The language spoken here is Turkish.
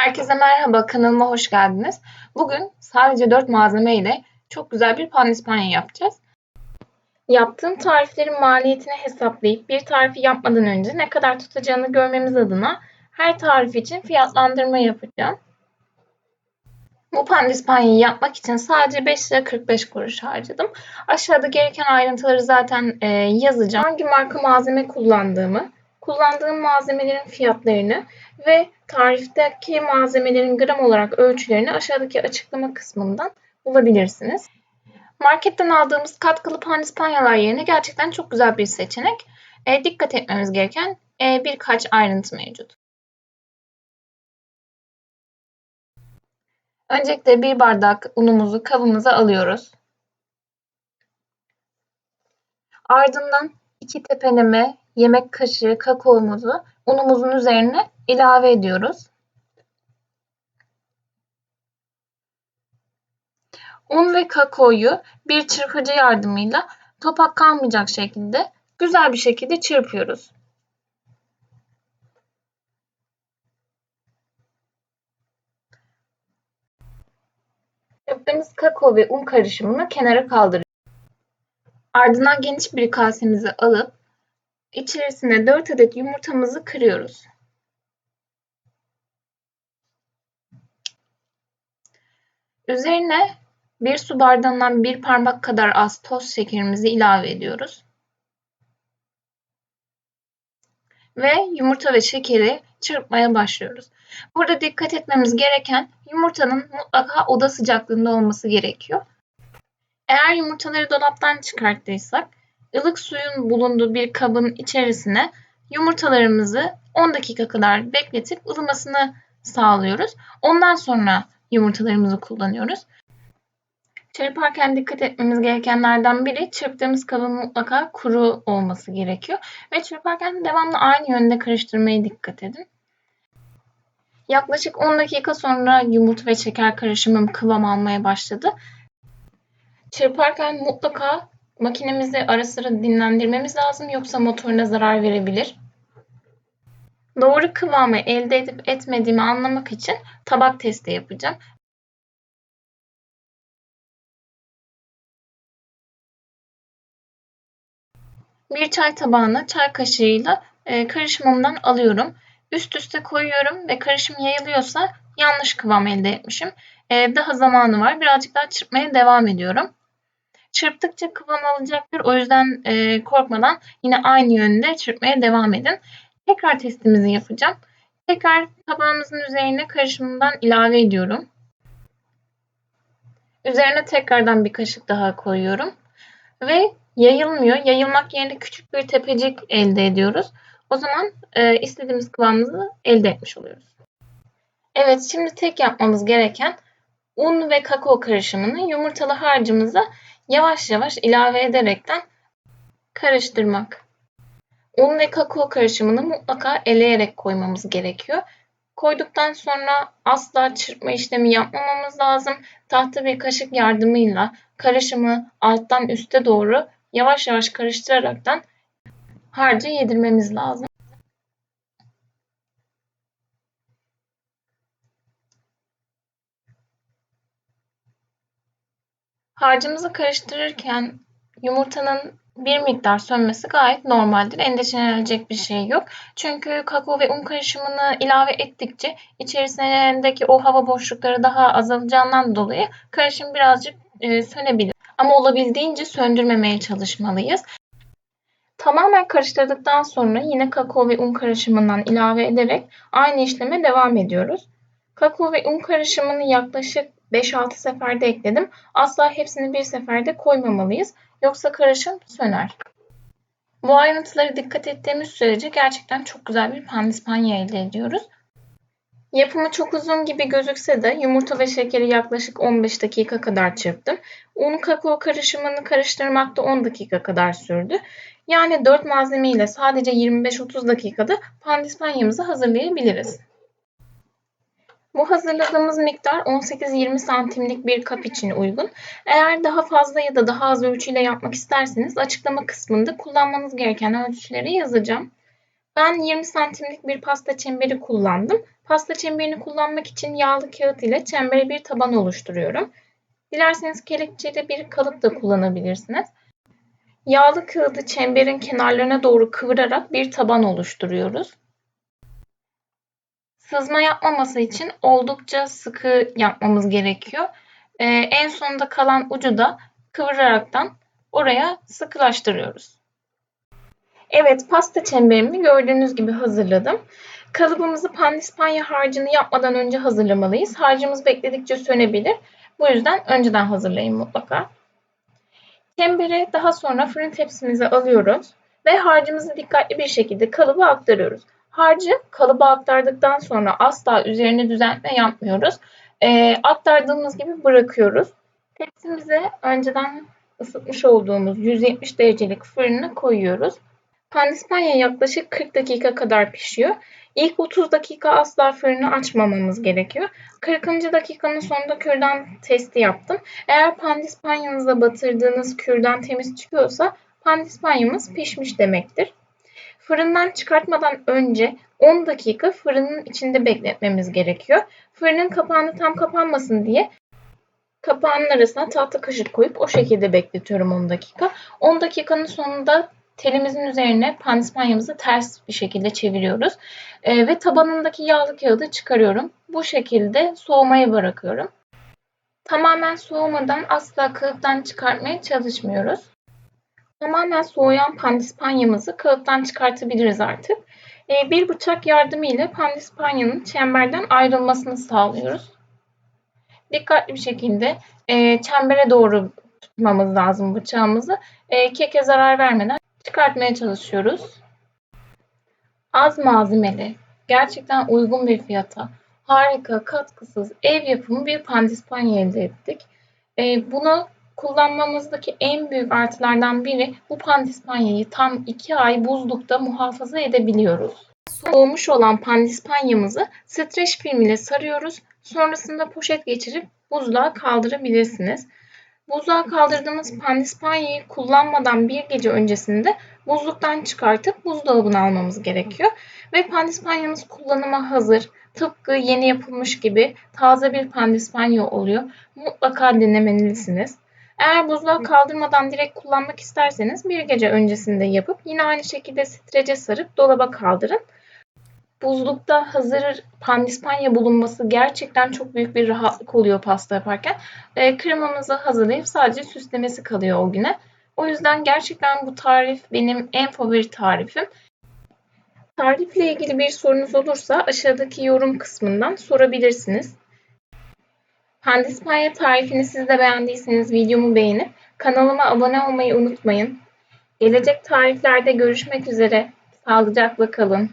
Herkese merhaba, kanalıma hoş geldiniz. Bugün sadece 4 malzeme ile çok güzel bir pandispanya yapacağız. Yaptığım tariflerin maliyetini hesaplayıp bir tarifi yapmadan önce ne kadar tutacağını görmemiz adına her tarif için fiyatlandırma yapacağım. Bu pandispanyayı yapmak için sadece 5 lira 45 kuruş harcadım. Aşağıda gereken ayrıntıları zaten e, yazacağım. Hangi marka malzeme kullandığımı, kullandığım malzemelerin fiyatlarını ve tarifteki malzemelerin gram olarak ölçülerini aşağıdaki açıklama kısmından bulabilirsiniz. Marketten aldığımız katkılı pandispanyalar yerine gerçekten çok güzel bir seçenek. E, dikkat etmemiz gereken e, birkaç ayrıntı mevcut. Öncelikle bir bardak unumuzu kabımıza alıyoruz. Ardından iki tepeleme yemek kaşığı kakaomuzu unumuzun üzerine ilave ediyoruz. Un ve kakaoyu bir çırpıcı yardımıyla topak kalmayacak şekilde güzel bir şekilde çırpıyoruz. Çırptığımız kakao ve un karışımını kenara kaldırıyoruz. Ardından geniş bir kasemizi alıp içerisine 4 adet yumurtamızı kırıyoruz. Üzerine bir su bardağından bir parmak kadar az toz şekerimizi ilave ediyoruz. Ve yumurta ve şekeri çırpmaya başlıyoruz. Burada dikkat etmemiz gereken yumurtanın mutlaka oda sıcaklığında olması gerekiyor. Eğer yumurtaları dolaptan çıkarttıysak ılık suyun bulunduğu bir kabın içerisine yumurtalarımızı 10 dakika kadar bekletip ılımasını sağlıyoruz. Ondan sonra yumurtalarımızı kullanıyoruz. Çırparken dikkat etmemiz gerekenlerden biri çırptığımız kabın mutlaka kuru olması gerekiyor. Ve çırparken devamlı aynı yönde karıştırmaya dikkat edin. Yaklaşık 10 dakika sonra yumurta ve şeker karışımım kıvam almaya başladı. Çırparken mutlaka makinemizi ara sıra dinlendirmemiz lazım yoksa motoruna zarar verebilir. Doğru kıvamı elde edip etmediğimi anlamak için tabak testi yapacağım. Bir çay tabağına çay kaşığıyla e, karışımımdan alıyorum. Üst üste koyuyorum ve karışım yayılıyorsa yanlış kıvam elde etmişim. E, daha zamanı var. Birazcık daha çırpmaya devam ediyorum. Çırptıkça kıvam alacaktır. O yüzden e, korkmadan yine aynı yönde çırpmaya devam edin. Tekrar testimizi yapacağım. Tekrar tabağımızın üzerine karışımından ilave ediyorum. Üzerine tekrardan bir kaşık daha koyuyorum. Ve yayılmıyor. Yayılmak yerine küçük bir tepecik elde ediyoruz. O zaman e, istediğimiz kıvamımızı elde etmiş oluyoruz. Evet şimdi tek yapmamız gereken un ve kakao karışımını yumurtalı harcımıza yavaş yavaş ilave ederekten karıştırmak. Un ve kakao karışımını mutlaka eleyerek koymamız gerekiyor. Koyduktan sonra asla çırpma işlemi yapmamamız lazım. Tahta bir kaşık yardımıyla karışımı alttan üste doğru yavaş yavaş karıştıraraktan harcı yedirmemiz lazım. Harcımızı karıştırırken yumurtanın bir miktar sönmesi gayet normaldir. Endişelenecek bir şey yok. Çünkü kakao ve un karışımını ilave ettikçe içerisindeki o hava boşlukları daha azalacağından dolayı karışım birazcık e, sönebilir. Ama olabildiğince söndürmemeye çalışmalıyız. Tamamen karıştırdıktan sonra yine kakao ve un karışımından ilave ederek aynı işleme devam ediyoruz. Kakao ve un karışımını yaklaşık 5-6 seferde ekledim. Asla hepsini bir seferde koymamalıyız. Yoksa karışım söner. Bu ayrıntılara dikkat ettiğimiz sürece gerçekten çok güzel bir pandispanya elde ediyoruz. Yapımı çok uzun gibi gözükse de yumurta ve şekeri yaklaşık 15 dakika kadar çırptım. Un kakao karışımını karıştırmakta 10 dakika kadar sürdü. Yani 4 malzeme ile sadece 25-30 dakikada pandispanyamızı hazırlayabiliriz. Bu hazırladığımız miktar 18-20 santimlik bir kap için uygun. Eğer daha fazla ya da daha az ölçüyle yapmak isterseniz açıklama kısmında kullanmanız gereken ölçüleri yazacağım. Ben 20 santimlik bir pasta çemberi kullandım. Pasta çemberini kullanmak için yağlı kağıt ile çembere bir taban oluşturuyorum. Dilerseniz kelepçeli bir kalıp da kullanabilirsiniz. Yağlı kağıdı çemberin kenarlarına doğru kıvırarak bir taban oluşturuyoruz. Sızma yapmaması için oldukça sıkı yapmamız gerekiyor. Ee, en sonunda kalan ucu da kıvıraraktan oraya sıkılaştırıyoruz. Evet, pasta çemberimi gördüğünüz gibi hazırladım. Kalıbımızı pandispanya harcını yapmadan önce hazırlamalıyız. Harcımız bekledikçe sönebilir. Bu yüzden önceden hazırlayın mutlaka. Çembere daha sonra fırın tepsimize alıyoruz ve harcımızı dikkatli bir şekilde kalıba aktarıyoruz. Harcı kalıba aktardıktan sonra asla üzerine düzeltme yapmıyoruz. E, aktardığımız gibi bırakıyoruz. Tepsimize önceden ısıtmış olduğumuz 170 derecelik fırına koyuyoruz. Pandispanya yaklaşık 40 dakika kadar pişiyor. İlk 30 dakika asla fırını açmamamız gerekiyor. 40. dakikanın sonunda kürdan testi yaptım. Eğer pandispanyanıza batırdığınız kürdan temiz çıkıyorsa pandispanyamız pişmiş demektir. Fırından çıkartmadan önce 10 dakika fırının içinde bekletmemiz gerekiyor. Fırının kapağını tam kapanmasın diye kapağının arasına tahta kaşık koyup o şekilde bekletiyorum 10 dakika. 10 dakikanın sonunda telimizin üzerine pandispanyamızı ters bir şekilde çeviriyoruz. E, ve tabanındaki yağlı kağıdı çıkarıyorum. Bu şekilde soğumaya bırakıyorum. Tamamen soğumadan asla kağıttan çıkartmaya çalışmıyoruz. Tamamen soğuyan pandispanyamızı kağıttan çıkartabiliriz artık. E, bir bıçak yardımıyla pandispanyanın çemberden ayrılmasını sağlıyoruz. Dikkatli bir şekilde e, çembere doğru tutmamız lazım bıçağımızı. E, keke zarar vermeden çıkartmaya çalışıyoruz. Az malzemeli, gerçekten uygun bir fiyata, harika, katkısız, ev yapımı bir pandispanya elde ettik. E, bunu kullanmamızdaki en büyük artılardan biri bu pandispanyayı tam 2 ay buzlukta muhafaza edebiliyoruz. Soğumuş olan pandispanyamızı streç film ile sarıyoruz. Sonrasında poşet geçirip buzluğa kaldırabilirsiniz. Buzluğa kaldırdığımız pandispanyayı kullanmadan bir gece öncesinde buzluktan çıkartıp buzdolabına almamız gerekiyor. Ve pandispanyamız kullanıma hazır. Tıpkı yeni yapılmış gibi taze bir pandispanya oluyor. Mutlaka denemelisiniz. Eğer buzluğa kaldırmadan direkt kullanmak isterseniz bir gece öncesinde yapıp yine aynı şekilde strece sarıp dolaba kaldırın. Buzlukta hazır pandispanya bulunması gerçekten çok büyük bir rahatlık oluyor pasta yaparken. E, kremamızı hazırlayıp sadece süslemesi kalıyor o güne. O yüzden gerçekten bu tarif benim en favori tarifim. Tarifle ilgili bir sorunuz olursa aşağıdaki yorum kısmından sorabilirsiniz. Pandispanya tarifini siz de beğendiyseniz videomu beğenip kanalıma abone olmayı unutmayın. Gelecek tariflerde görüşmek üzere. Sağlıcakla kalın.